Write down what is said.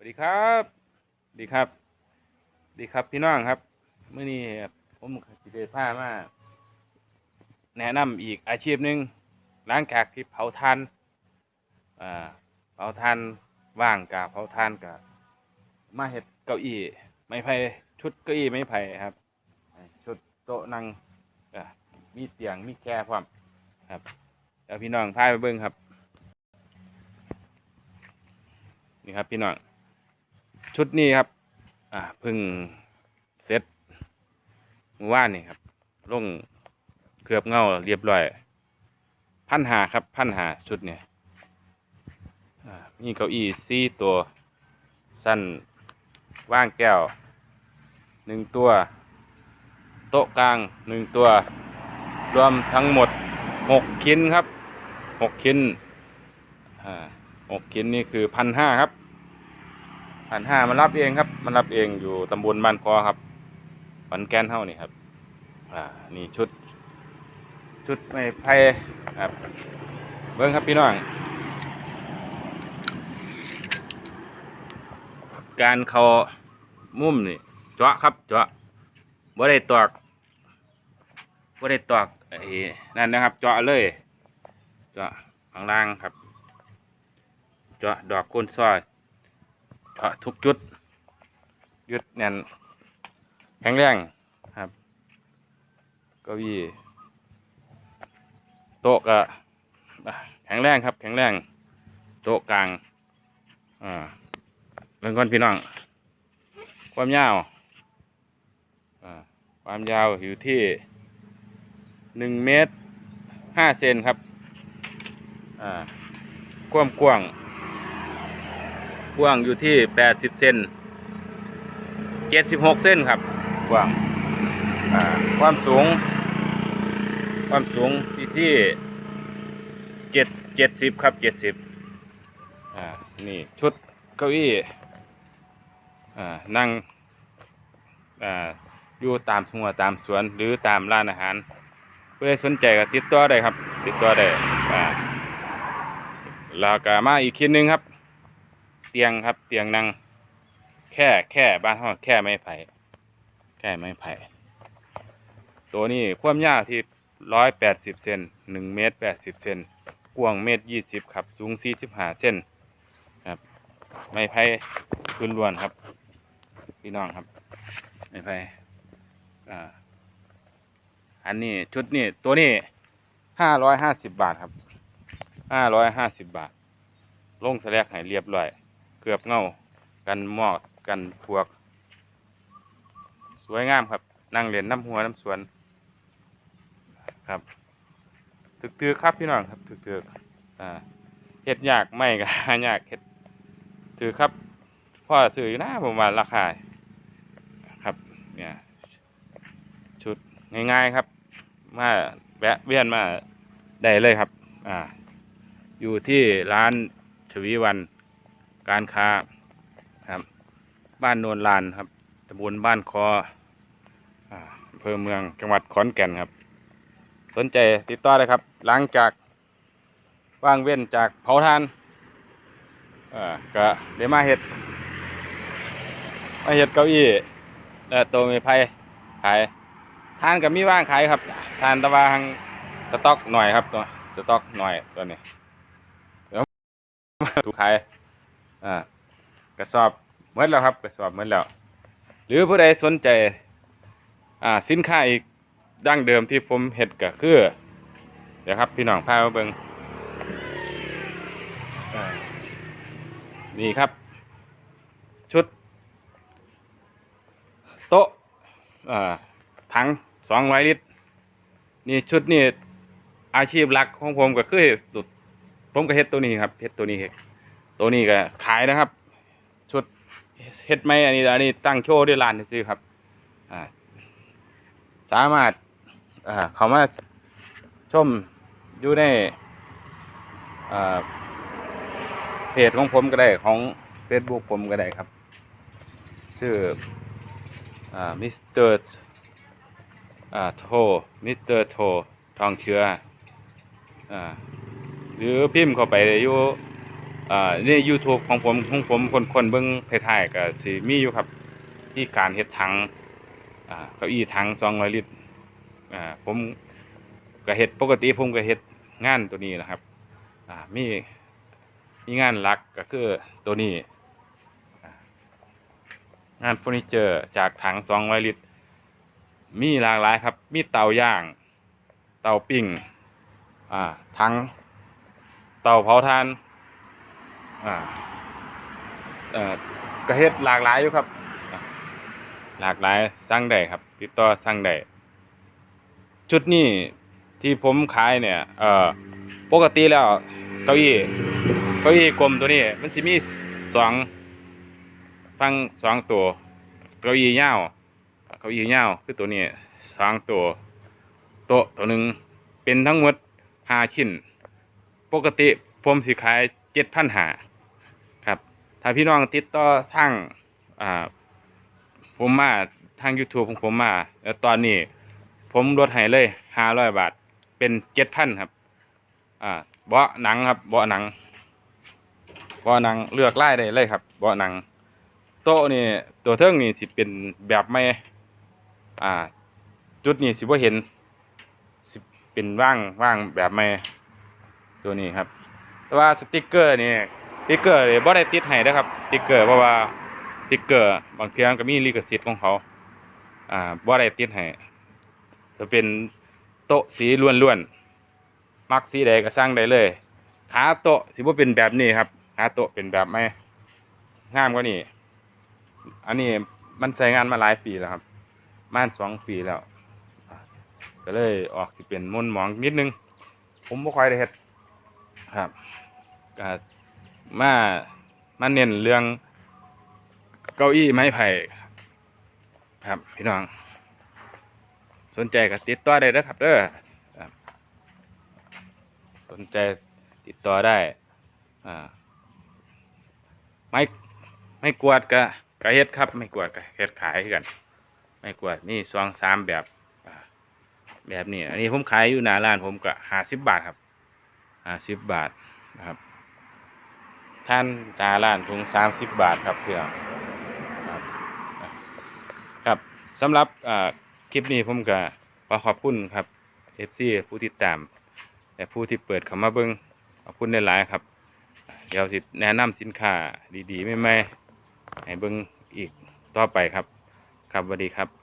วัสดีครับดีครับ ดีครับพี่น้องครับเมื่อนี้ผมสิได้ามาแนะนำอีกอาชีพหนึ่งหล้างจากที่เผาทานอ่าเผาทานว่างกับเผาทานกับมาเฮ็ดเก้าอี้ไม้ไผ่ชุดเก้าอี้ไม้ไผ่ครับ ชุดโต๊ะนั่งมีเตียงมีแคร่พร้อมครับแล้วพี่น้องพายไปเบิ่งครับ นี่ครับพี่น้อง ชุดนี้ครับ อ่าพิ่งเสร็จเมื่อวานนี่ครับลงเคลือบเงาเรียบร้อย พันหาครับ พันหาชุดเนี่ยมีเก้าอี้สี่ตัว สั้นว่างแก้วหนึ่งตัว โต๊ะกลางหนึ่งตัว รวมทั้งหมดหกชิ้นครับหกชิ้นหกชิ้นนี่คือพันห้าครับ พันห้ามันรับเองครับมันรับเองอยู่ตำบลบ้านคอครับขอนแก่นเท่านี่ครับ อ่า นี่ชุด ชุดไม้ไผ่ครับ เบิ้งครับพี่น้อง การเขามุมนี่เจาะครับเจาะบ่ได้ตอกบ่ได้ตอกไอ้นั่นนะครับ เจาะเลย เจาะข้างล่างครับ เจาะดอกโคนซอย เจาะทุกจุด ยึดแน่นแข็งแรงครับเก้าอี้โต๊ะก็แข็งแรงครับ แข็งแรง โต๊ะกลางอ่าเรื่องก่อนพี่น้อง ความยาวอ่าความยาวอยู่ที่หนึ่งเมตรห้าเซนครับ อ่าความกว้าง กว้างอยู่ที่แปดสิบเซนเจ็ดสิบหกเส้นครับกว้างความสูง ความสูงที่ที่เจ็ดเจ็ดสิบครับเจ็ดสิบนี่ชุดเก้าอี้อ่นั่งอยู่ตามหัวตามสวนหรือตามร้านอาหารเพื่อสนใจก็ติดต่อได้ครับ ติดต่อได้อ่าแล้วก็มาอีกคิดนึงครับ เตียงครับ เตียงนั่ง แค่แค่บ้านห้องแค่ไม้ไผ่แค่ไม้ไผ่ตัวนี้ความยาวที่ร้อยแปดสิบเซนหนึ่งเมตรแปดสิบเซนกว้างเมตรยี่สิบครับ สูงสี่สิบห้าเซนครับ ไม้ไผ่พื้นล้วนครับ พี่น้องครับ ไม้ไผ่อ่าอันนี้ชุดนี้ตัวนี้ห้าร้อยห้าสิบบาทครับห้าร้อยห้าสิบบาท ลงสแลกให้เรียบร้อย เกือบเงา กันหมอกกันพวก สวยงามครับ นั่งเล่นน้ำหัวน้ำสวน ครับถึกถือครับพี่น้องครับถึกถืออ่าเฮ็ดยากไม่ก็หายากเฮ็ดถือครับพ่อซื้ออยู่นะผมว่าราคาครับ เนี่ย ชุดง่ายๆครับ มาแวะเวียนมาได้เลยครับ อ่า อยู่ที่ร้านชวีวัน การค้าครับ บ้านโนนลานครับตำบลบ้านคออำเภอเมืองจังหวัดขอนแก่นครับ สนใจติดต่อได้ครับ หลังจากว่างเว้นจากเผาทานก็เดี๋ยวมาเห็ดมาเห็ดเก้าอี้และตัวม้ไผ่ขายทานกับมีว่างขายครับ ทานตะวาหังสต็อกหน่อยครับตัวสต็อกหน่อยตัวนี้ถูกขาย อ่ากระสอบเหมือนแล้วครับกระสอบเหมือนแล้ว หรือผู้ใดสนใจ อ่าสินค้าอีกดั้งเดิมที่ผมเห็ดก็คือ เดี๋ยวครับพี่น้องพามาเบิงนี่ครับ ชุด โต๊ะถังสองร้อยลิตร นี่ชุดนี่อาชีพหลักของผมก็คือสุด ผมก็เฮ็ดตัวนี้ครับเฮ็ดตัวนี้เฮ็ด ตัวนี้ก็ขายนะครับ ชุดเฮ็ดไหมอันนี้อันนี้ตั้งโชว์ด้วยร้านซื้อครับอ่าสามารถอ่าเข้ามาชมอยู่ในอ่าเพจของผมก็ได้ของเฟซบุ๊กผมก็ได้ครับ ชื่ออ่มิสเตอร์อ่าโทมิสเตอร์โททองเชื้ออ่าหรือพิมพ์เข้าไปอยู่ อ่อใน YouTube ของผมของผมคนคนเบิ่งไทยๆก็สิมีอยู่ครับ ที่การเฮ็ดถังอ่าเก้าอี้ถัง200ลิตรอ่าผมก็เฮ็ดปกติผมก็เฮ็ดงานตัวนี้นะครับ อ่ามีมีงานหลักก็คือตัวนี้ งานเฟอร์นิเจอร์จากถัง200ลิตร มีหลากหลายครับ มีเตาย่าง เตาปิ้งอ่าถัง เตาเผาถ่าน อ่าเอ่อกระเฮ็ดหลากหลายอยู่ครับ หลากหลายสั่งได้ครับ ติดต่อสั่งได้ชุดนี้ที่ผมขายเนี่ย เอ่อปกติแล้วเก้าอี้เก้าอี้กลมตัวนี้ มันสิมีสองฟังสองตัวเก้าอี้ยาวเก้าอี้ยาวคือตัวนี้สองตัวโต๊ะตัวหนึ่งเป็นทั้งหมดห้าชิ้น ปกติผมสิขายเจ็ดพันห้า ถ้าพี่น้องติดต่อทางอ่าผมมาทาง YouTube ของผมมาแล้วตอนนี้ ผมลดให้เลยห้าร้อยบาท เป็นเจ็ดพันครับ อ่าเบาะหนังครับเบาะหนังเบาะหนังเลือกไล่ได้เลยครับเบาะหนัง โต๊ะนี่ตัวเทิงนี่สิเป็นแบบไม่อ่า จุดนี้สิบ่เห็นสิเป็นว่างว่างแบบไม่ตัวนี้ครับ แต่ว่าสติกเกอร์นี่ ติกเกอร์นี่บ่ได้ติดให้นะครับติกเกอร์เพราะว่าติกเกอร์บางเทีมันก็มีลิขสิทธิ์ของเขา อ่าบ่ได้ติดให้จะเป็นโต๊ะสีล้วนๆมักสีใดก็สร้างได้เลยขาโต๊ะสิบ่เป็นแบบนี้ครับขาโต๊ะเป็นแบบไม่งามกว่านี้อันนี้มันใช้งานมาหลายปีแล้วครับม่านสองปีแล้วก็เลยออกสิเป็นมุนหมองนิดนึง ผมบ่ค่อยได้เฮ็ดครับก็ มามาเน้นเรื่องเก้าอี้ไม้ไผ่ครับพี่น้อง สนใจก็ติดต่อได้เด้อครับเด้อสนใจติดต่อได้อ่าไม่ไม่กวาดก็กเฮ็ดครับไม่กวาดก็เฮ็ดขายกัน ไม่กวาดนี่ซองสามแบบแบบนี้ อันนี้ผมขายอยู่หน้าร้านผมก็ห้าสิบบาทครับห้าสิบบาทนะครับ ท่านตาร้านถุงสามสิบบาทครับเพื่อนครับครับสำหรับคลิปนี้ผมก็ขอขอบคุณครับเอฟซีผู้ติดตามและผู้ที่เปิดเข้ามาเบิ้งขอบคุณหลายๆครับ เดี๋ยวสิแนะนำสินค้าดีๆใหม่ให้เบิ่งอีกต่อไปครับ ครับสวัสดีครับ